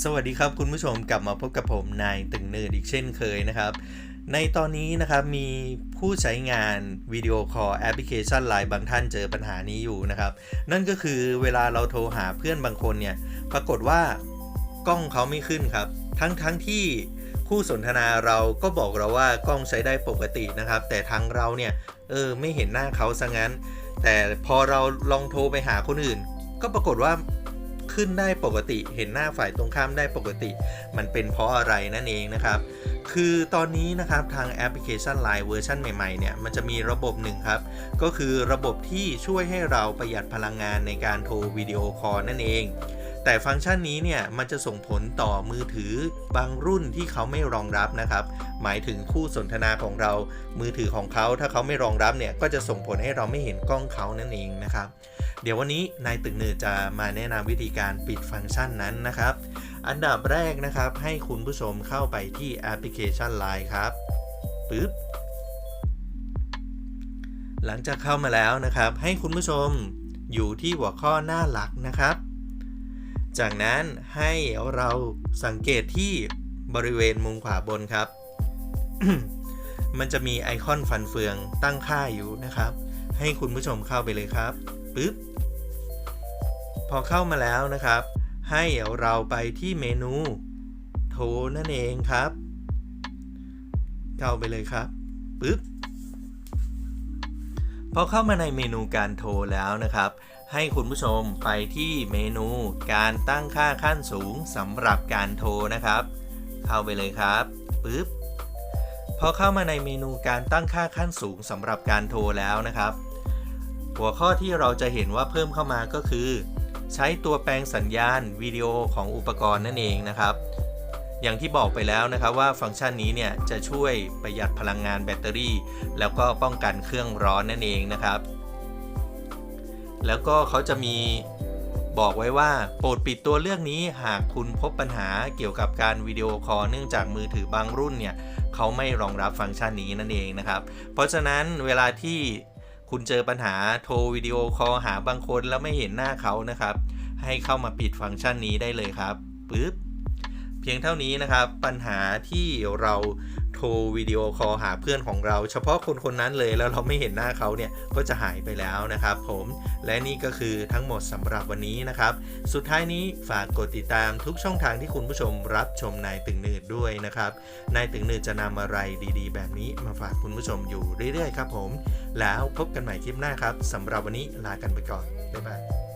สวัสดีครับคุณผู้ชมกลับมาพบกับผมนายตึงเนิร์ดอีกเช่นเคยนะครับ ในตอนนี้นะครับมีผู้ใช้งานวิดีโอคอลแอปพลิเคชันไลน์บางท่านเจอปัญหานี้อยู่นะครับ นั่นก็คือเวลาเราโทรหาเพื่อนบางคนเนี่ยปรากฏว่ากล้องเขาไม่ขึ้นครับ ทั้งทั้งที่คู่สนทนาเราก็บอกเราว่ากล้องใช้ได้ปกตินะครับ แต่ทางเราเนี่ยเออไม่เห็นหน้าเขาซะงั้น แต่พอเราลองโทรไปหาคนอื่น ก็ปรากฏว่า ขึ้นได้ปกติ เห็นหน้าฝ่ายตรงข้ามได้ปกติ มันเป็นเพราะอะไรนั่นเองนะครับ คือตอนนี้นะครับทางแอปพลิเคชัน Line เวอร์ชันใหม่ๆเนี่ยมันจะมีระบบหนึ่งครับ ก็คือระบบที่ช่วยให้เราประหยัดพลังงานในการโทรวิดีโอคอลนั่นเอง แต่ฟังก์ชันนี้เนี่ยมันจะส่งผลต่อมือถือบางรุ่นที่เขาไม่รองรับนะครับ หมายถึงคู่สนทนาของเรา มือถือของเขาถ้าเขาไม่รองรับเนี่ยก็จะส่งผลให้เราไม่เห็นกล้องเขานั่นเองนะครับ เดี๋ยววันนี้นายตึกเนือจะมาแนะนำวิธีการปิดฟังก์ชันนั้นนะครับ อันดับแรกนะครับ ให้คุณผู้ชมเข้าไปที่แอปพลิเคชัน Line ครับปึ๊บหลังจากเข้ามาแล้วนะครับ ให้คุณผู้ชมอยู่ที่หัวข้อหน้าหลักนะครับ จากนั้นให้เราสังเกตที่บริเวณมุมขวาบนครับ มันจะมีไอคอนฟันเฟืองตั้งค่าอยู่นะครับ ให้คุณผู้ชมเข้าไปเลยครับปึ๊บพอเข้ามาแล้วนะครับ ให้เราไปที่เมนูโทนั่นเองครับ เข้าไปเลยครับปึ๊บ พอเข้ามาในเมนูการโทรแล้วนะครับ ให้คุณผู้ชมไปที่เมนูการตั้งค่าขั้นสูงสำหรับการโทรนะครับ เข้าไปเลยครับปึ๊บพอเข้ามาในเมนูการตั้งค่าขั้นสูงสำหรับการโทรแล้วนะครับ หัวข้อที่เราจะเห็นว่าเพิ่มเข้ามาก็คือ ใช้ตัวแปลงสัญญาณวิดีโอของอุปกรณ์นั่นเองนะครับ อย่างที่บอกไปแล้วนะครับว่าฟังก์ชันนี้เนี่ยจะช่วยประหยัดพลังงานแบตเตอรี่ แล้วก็ป้องกันเครื่องร้อนนั่นเองนะครับ แล้วก็เขาจะมีบอกไว้ว่าโปรดปิดตัวเลือกนี้หากคุณพบปัญหาเกี่ยวกับการวิดีโอคอลเนื่องจากมือถือบางรุ่นเนี่ยเขาไม่รองรับฟังก์ชันนี้นั่นเองนะครับ เพราะฉะนั้นเวลาที่คุณเจอปัญหาโทรวิดีโอคอลหาบางคนแล้วไม่เห็นหน้าเขานะครับ ให้เข้ามาปิดฟังก์ชันนี้ได้เลยครับปึ๊บ เพียงเท่านี้นะครับ ปัญหาที่เราโทรวิดีโอคอลหาเพื่อนของเรา เฉพาะคนคนนั้นเลยแล้วเราไม่เห็นหน้าเขาเนี่ยก็จะหายไปแล้วนะครับ ผมและนี่ก็คือทั้งหมดสำหรับวันนี้นะครับ สุดท้ายนี้ฝากกดติดตามทุกช่องทางที่คุณผู้ชมรับชมนายตึงเนืดด้วยนะครับนายตึงเนืดจะนำอะไรดีๆ แบบนี้มาฝากคุณผู้ชมอยู่เรื่อยๆครับ ผม แล้วพบกันใหม่คลิปหน้าครับสำหรับวันนี้ลากันไปก่อนบ๊ายบาย